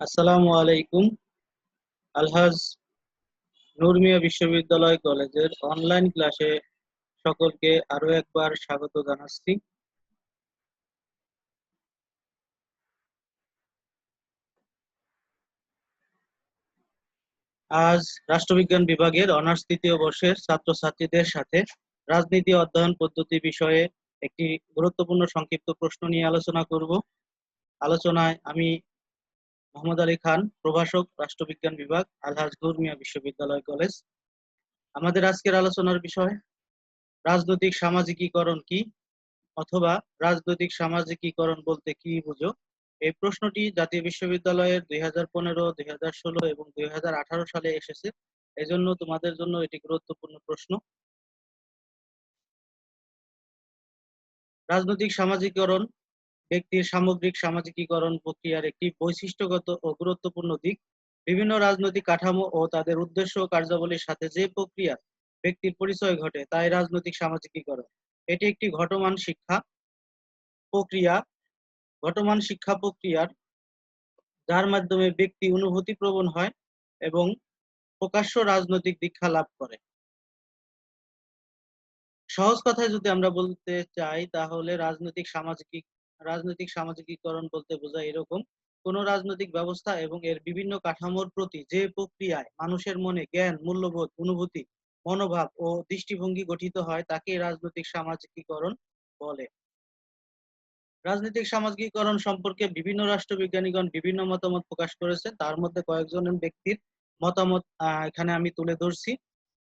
আসসালামু আলাইকুম। আলহাজ নূর মিয়া বিশ্ববিদ্যালয় কলেজের অনলাইন ক্লাসে সকলকে আরও একবার স্বাগত জানাচ্ছি। আজ রাষ্ট্রবিজ্ঞান বিভাগের অনার্স তৃতীয় বর্ষের ছাত্রছাত্রীদের সাথে রাজনীতি অধ্যয়ন পদ্ধতি বিষয়ে একটি গুরুত্বপূর্ণ সংক্ষিপ্ত প্রশ্ন নিয়ে আলোচনা করব। আলোচনায় আমি মোহাম্মদ আলী খান, প্রভাষক, রাষ্ট্রবিজ্ঞান বিভাগ, আলহাজ মিয়া বিশ্ববিদ্যালয় কলেজ। আমাদের আজকের আলোচনার বিষয়, রাজনৈতিক সামাজিকীকরণ কি অথবা রাজনৈতিক সামাজিকীকরণ বলতে কি বুঝো? এই প্রশ্নটি জাতীয় বিশ্ববিদ্যালয়ের দুই হাজার পনেরো, দুই হাজার ষোলো এবং দুই হাজার আঠারো সালে এসেছে। এজন্য তোমাদের জন্য এটি গুরুত্বপূর্ণ প্রশ্ন। রাজনৈতিক সামাজিকরণ ব্যক্তির সামগ্রিক সামাজিকীকরণ প্রক্রিয়ার একটি বৈশিষ্ট্যগত ও গুরুত্বপূর্ণ দিক। বিভিন্ন রাজনৈতিক কাঠামো ও তাদের উদ্দেশ্য ও কার্যাবলীর সাথে যে প্রক্রিয়া ব্যক্তির পরিচয় ঘটে, তাই রাজনৈতিক সামাজিকীকরণ। এটি একটি ঘটমান শিক্ষা প্রক্রিয়া। ঘটমান শিক্ষা প্রক্রিয়ার যার মাধ্যমে ব্যক্তি অনুভূতি প্রবণ হয় এবং প্রকাশ্য রাজনৈতিক দীক্ষা লাভ করে। সহজ কথায় যদি আমরা বলতে চাই, তাহলে রাজনৈতিক সামাজিক রাজনৈতিক সামাজিকীকরণ বলতে বোঝায় এরকম কোন রাজনৈতিক ব্যবস্থা এবং এর বিভিন্ন কাঠামোর প্রতি যে প্রক্রিয়ায় মানুষের মনে জ্ঞান, মূল্যবোধ, অনুভূতি, মনোভাব ও দৃষ্টিভঙ্গি গঠিত হয়, তাকে রাজনৈতিক সামাজিকীকরণ বলে। রাজনৈতিক সামাজিকীকরণ সম্পর্কে বিভিন্ন রাষ্ট্রবিজ্ঞানীগণ বিভিন্ন মতামত প্রকাশ করেছে। তার মধ্যে কয়েকজন ব্যক্তির মতামত এখানে আমি তুলে ধরছি।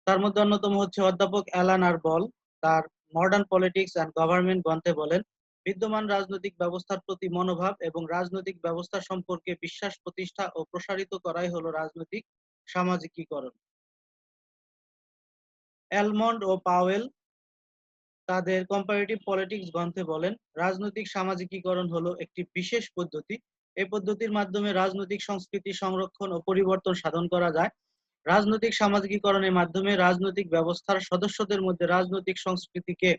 তার মধ্যে অন্যতম হচ্ছে অধ্যাপক অ্যালান আর বল। তার মডার্ন পলিটিক্স অ্যান্ড গভর্নমেন্ট গ্রন্থে বলেন বিদ্যমান রাজনৈতিক ব্যবস্থার প্রতি মনোভাব এবং রাজনৈতিক ব্যবস্থা সম্পর্কে বিশ্বাস, প্রতিষ্ঠা ও প্রসারিত করাই হলো রাজনৈতিক সামাজিকীকরণ। অ্যালমন্ড ও পাওয়েল তাদের কম্পারেটিভ পলিটিক্স গ্রন্থে বলেন, রাজনৈতিক সামাজিকীকরণ হলো একটি বিশেষ পদ্ধতি। এই পদ্ধতির মাধ্যমে রাজনৈতিক সংস্কৃতি সংরক্ষণ ও পরিবর্তন সাধন করা যায়। রাজনৈতিক সামাজিকীকরণের মাধ্যমে রাজনৈতিক ব্যবস্থার সদস্যদের মধ্যে রাজনৈতিক সংস্কৃতিকে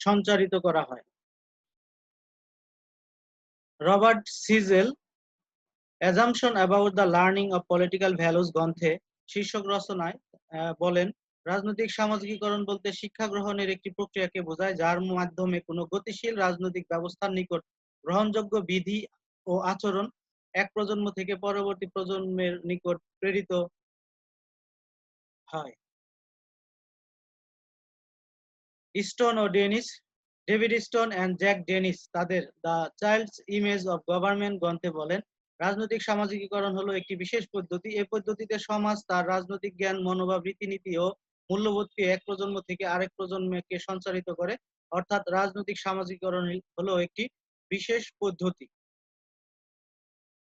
সঞ্চারিত করা হয়। Robert Sigel assumption about the learning of political values গ্রন্থে শীর্ষক রচনায় বলেন, রাজনৈতিক সামাজিকীকরণ বলতে শিক্ষা গ্রহণের একটি প্রক্রিয়াকে বোঝায় যার মাধ্যমে কোনো গতিশীল রাজনৈতিক ব্যবস্থার নিকট গ্রহণযোগ্য বিধি ও আচরণ এক প্রজন্ম থেকে পরবর্তী প্রজন্মের নিকট প্রেরিত হয়। Stone O Dennis, David Stone and Jack Dennis তাদের the child's image of government গ্রন্থে বলেন, রাজনৈতিক সামাজিকীকরণ হলো একটি বিশেষ পদ্ধতি। এই পদ্ধতিতে সমাজ, তার রাজনৈতিক জ্ঞান, মনোভাব, রীতিনীতি ও মূল্যবোধকে এক প্রজন্ম থেকে আরেক প্রজন্মকে সঞ্চারিত করে, অর্থাৎ রাজনৈতিক সামাজিকরণ হলো একটি বিশেষ পদ্ধতি।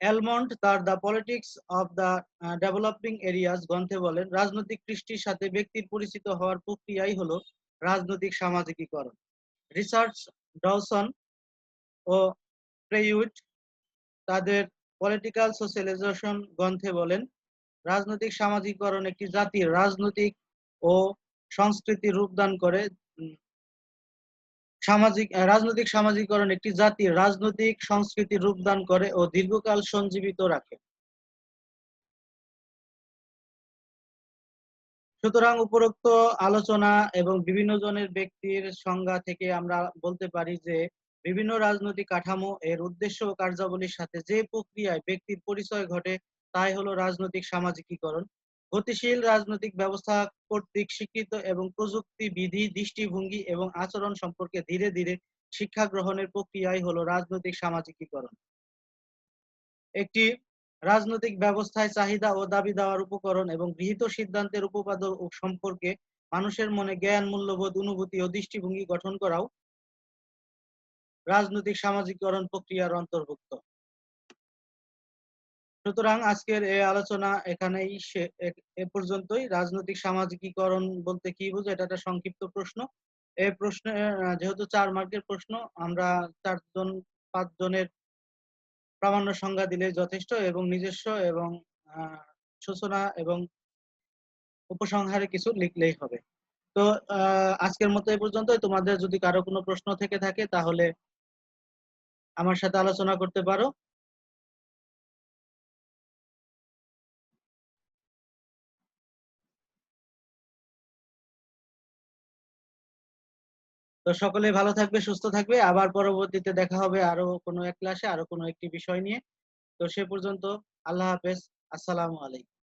অ্যালমন্ড, তার the politics of the developing areas গ্রন্থে বলেন, রাজনৈতিক কৃষ্টির সাথে ব্যক্তির পরিচিত হওয়ার প্রক্রিয়াই হলো রাজনৈতিক সামাজিকীকরণ। রিসার্চ ডলসন ও প্রেইউড তাদের পলিটিক্যাল সোশ্যালাইজেশন গ্রন্থে বলেন, রাজনৈতিক সামাজিকরণ একটি জাতির রাজনৈতিক ও সংস্কৃতি রূপদান করে। সামাজিক রাজনৈতিক সামাজিকরণ একটি জাতির রাজনৈতিক সংস্কৃতি রূপদান করে ও দীর্ঘকাল সঞ্জীবিত রাখে। সুতরাং উপরোক্ত আলোচনা এবং বিভিন্ন জনের ব্যক্তির সংজ্ঞা থেকে আমরা বলতে পারি যে বিভিন্ন রাজনৈতিক কাঠামো এর উদ্দেশ্য ও কার্যাবলীর সাথে যে প্রক্রিয়ায় ব্যক্তির পরিচয় ঘটে তাই হলো রাজনৈতিক সামাজিকীকরণ। গতিশীল রাজনৈতিক ব্যবস্থা কর্তৃক স্বীকৃত এবং প্রযুক্তি বিধি, দৃষ্টিভঙ্গি এবং আচরণ সম্পর্কে ধীরে ধীরে শিক্ষা গ্রহণের প্রক্রিয়াই হলো রাজনৈতিক সামাজিকীকরণ। একটি রাজনৈতিক ব্যবস্থায় চাহিদা ও দাবি দেওয়ার উপকরণ এবং গৃহীত সিদ্ধান্তের উপপাদ্য সম্পর্কে মানুষের মনে জ্ঞান, মূল্যবোধ, অনুভূতি ও দৃষ্টিভঙ্গি গঠন করাও রাজনৈতিক সামাজিকরণ প্রক্রিয়ার অন্তর্ভুক্ত। সুতরাং আজকের এই আলোচনা এখানেই এ পর্যন্তই। রাজনৈতিক সামাজিকীকরণ বলতে কি বোঝো? এটা একটা সংক্ষিপ্ত প্রশ্ন। এই প্রশ্নে যেহেতু চার মার্কের প্রশ্ন, আমরা চারজন পাঁচ জনের প্রামাণ্য সংজ্ঞা দিলে যথেষ্ট এবং নিজস্ব এবং সূচনা এবং উপসংহারে কিছু লিখলেই হবে। তো আজকের মতো এ পর্যন্ত তোমাদের যদি কারও কোনো প্রশ্ন থেকে থাকে, তাহলে আমার সাথে আলোচনা করতে পারো। তো সকলে ভালো থাকবে, সুস্থ থাকবে। আবার পরবর্তীতে দেখা হবে আরও কোনো এক ক্লাসে আরও কোনো একটি বিষয় নিয়ে। তো সে পর্যন্ত আল্লাহ হাফেজ। আসসালামু আলাইকুম।